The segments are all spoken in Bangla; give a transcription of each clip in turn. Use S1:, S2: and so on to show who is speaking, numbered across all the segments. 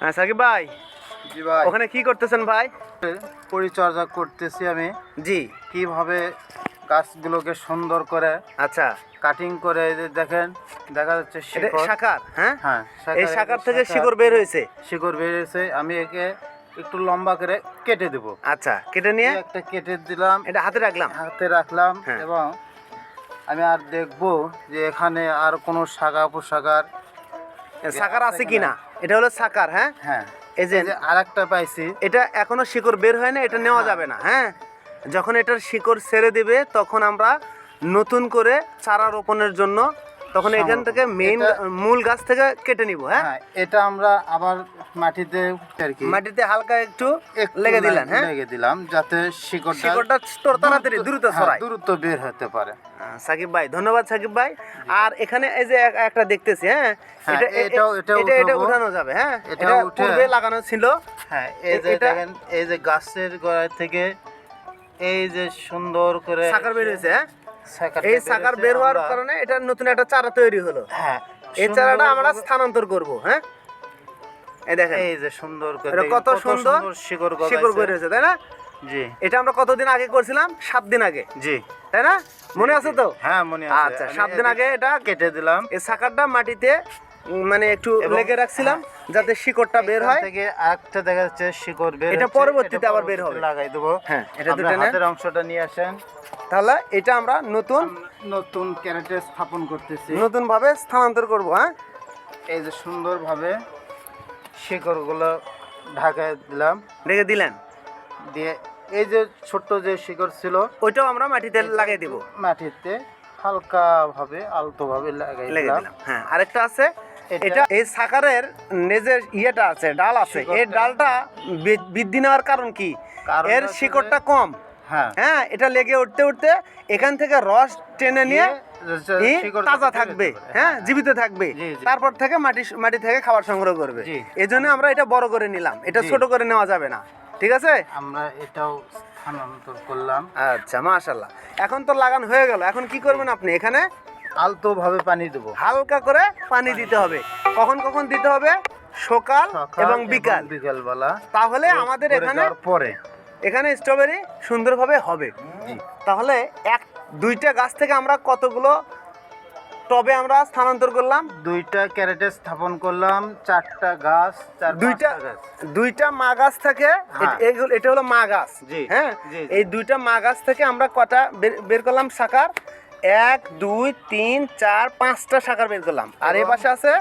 S1: হ্যাঁ সাকিব ভাই।
S2: জি ভাই।
S1: ওখানে কি করতেছেন ভাই?
S2: পরিচর্যা করতেছি আমি।
S1: জি।
S2: কীভাবে গাছগুলোকে সুন্দর করে
S1: আচ্ছা।
S2: কাটিং করে দেখেন দেখা যাচ্ছে
S1: শাকার হ্যাঁ?
S2: হ্যাঁ
S1: এই শাকার থেকে শিকড় বের হয়েছে?
S2: শিকড় বেরিয়েছে আমি একে একটু লম্বা করে কেটে দেব।
S1: আচ্ছা কেটে নিয়ে?
S2: একটা কেটে দিলাম।
S1: এটা হাতে রাখলাম?
S2: হাতে রাখলাম
S1: হ্যাঁ।
S2: এবং আমি আর দেখব যে এখানে আর কোনো শাখা পোশাকার
S1: সাকার আছে কিনা? এটা হলো সাকার হ্যাঁ?
S2: হ্যাঁ।
S1: এই যে
S2: এই যে আর একটা পাইছি।
S1: এটা এখনও শিকড় বের হয় না এটা নেওয়া যাবে না হ্যাঁ? যখন এটার শিকড় ছেড়ে দেবে তখন আমরা নতুন করে চারা রোপণের জন্য তখন এখান থেকে মেইন মূল গাছ থেকে কেটে নিব হ্যাঁ?
S2: হ্যাঁ এটা আমরা আবার মাটিতে আর কি।
S1: মাটিতে হালকা একটু লেগে দিলেন হ্যাঁ?
S2: লেগে দিলাম যাতে শিকড়টা
S1: শিকড়টা তাড়াতাড়ি দ্রুত
S2: হ্যাঁ,
S1: ছড়ায়।
S2: দ্রুত বের হতে পারে।
S1: সাকিব ভাই ধন্যবাদ সাকিব ভাই। আর এখানে এই যে একটা দেখতেছি হ্যাঁ?
S2: হ্যাঁ,
S1: এটা এ-
S2: এটাও- এটাও
S1: এটা এটা উঠানো যাবে হ্যাঁ?
S2: এটা
S1: এটা পূর্বে লাগানো ছিল।
S2: হ্যাঁ এই যে দেখেন এই যে গাছের গোড়া থেকে এই যে সুন্দর করে
S1: সাকার বের হয়েছে হ্যাঁ? এই সাকার বের হওয়ার কারণে এটা নতুন একটা চারা তৈরি হলো।
S2: হ্যাঁ
S1: এই চারাটা আমরা স্থানান্তর করব হ্যাঁ? এই দেখেন।
S2: এই যে সুন্দর করে
S1: কত সুন্দর
S2: শিকড়
S1: শিকড়। হয়েছে তাই না?
S2: জি।
S1: এটা আমরা কতদিন আগে করছিলাম? সাত দিন আগে।
S2: জি।
S1: তাই না? মনে আছে তো?
S2: হ্যাঁ মনে আছে।
S1: আচ্ছা সাত দিন আগে এটা
S2: কেটে দিলাম।
S1: এই সাকারটা মাটিতে মানে একটু লেগে রাখছিলাম যাতে শিকড়টা বের হয়।
S2: থেকে আরেকটা দেখা যাচ্ছে শিকড় বের
S1: এটা পরবর্তীতে আবার বের হবে।
S2: লাগাই দেবো।
S1: হ্যাঁ, এটা দুটো।
S2: হাতের অংশটা নিয়ে আসেন।
S1: তাহলে এটা আমরা নতুন
S2: নতুন ক্যারেটে স্থাপন করতেছি।
S1: নতুন ভাবে স্থানান্তর করব হ্যাঁ?
S2: এই যে সুন্দরভাবে শিকড়গুলো ঢাকায় দিলাম।
S1: রেখে দিলেন?
S2: দিয়ে এই যে ছোট্ট যে শিকড় ছিল
S1: ওইটাও আমরা মাটিতে লাগিয়ে দিব।
S2: মাটিতে হালকা ভাবে আলতো ভাবে লাগাই
S1: লেগে
S2: দিলাম।
S1: হ্যাঁ। আরেকটা আছে
S2: এটা-
S1: এটা এই সাকারের নেজের ইয়েটা আছে ডাল আছে। এই ডালটা বৃদ্ধি নেওয়ার কারণ কি? এর শিকড়টা কম।
S2: হ্যাঁ।
S1: হ্যাঁ এটা লেগে উঠতে উঠতে এখান থেকে রস টেনে নিয়ে তাজা থাকবে হ্যাঁ জীবিত থাকবে। তারপর থেকে মাটি মাটি থেকে খাবার সংগ্রহ করবে। এই জন্য আমরা এটা বড় করে নিলাম। এটা ছোট করে নেওয়া যাবে না। ঠিক আছে?
S2: আমরা এটাও স্থানান্তর করলাম।
S1: আচ্ছা মাশাল্লাহ এখন তো লাগান হয়ে গেল। এখন কি করবেন আপনি? এখানে
S2: আলতো ভাবে পানি দেবো।
S1: হালকা করে পানি দিতে হবে। কখন কখন দিতে হবে? সকাল
S2: সকাল
S1: এবং বিকাল।
S2: বিকাল বেলা
S1: তাহলে আমাদের এখানে
S2: পরে।
S1: এখানে স্ট্রবেরি সুন্দরভাবে হবে। তাহলে এক দুইটা গাছ থেকে আমরা কতগুলো টবে আমরা স্থানান্তর করলাম?
S2: দুইটা ক্যারেটে স্থাপন করলাম চারটা গাছ
S1: দুইটা দুইটা মা গাছ থেকে
S2: হ্যাঁ।
S1: এটা হলো মা গাছ। হ্যাঁ। এই দুইটা মা গাছ থেকে আমরা কটা বের- করলাম শাখার? এক দুই তিন চার পাঁচটা শাখার বের করলাম। আর
S2: এবং-
S1: পাশে আছে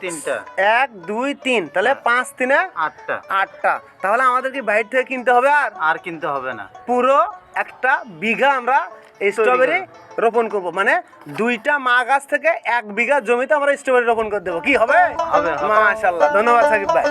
S2: তিনটা।
S1: এক দুই তিন। তাহলে
S2: হ্যাঁ।
S1: পাঁচ তিনে
S2: আটটা।
S1: আটটা। তাহলে আমাদের কি বাইরে থেকে কিনতে হবে আর?
S2: আর কিনতে হবে না।
S1: পুরো একটা বিঘা আমরা এই স্ট্রবেরি রোপণ করব। মানে দুইটা মা গাছ থেকে এক বিঘা জমিতে আমরা স্ট্রবেরি রোপণ করে দেবো। কি হবে?
S2: হবে, হবে।
S1: মাশাল্লাহ ধন্যবাদ সাকিব ভাই।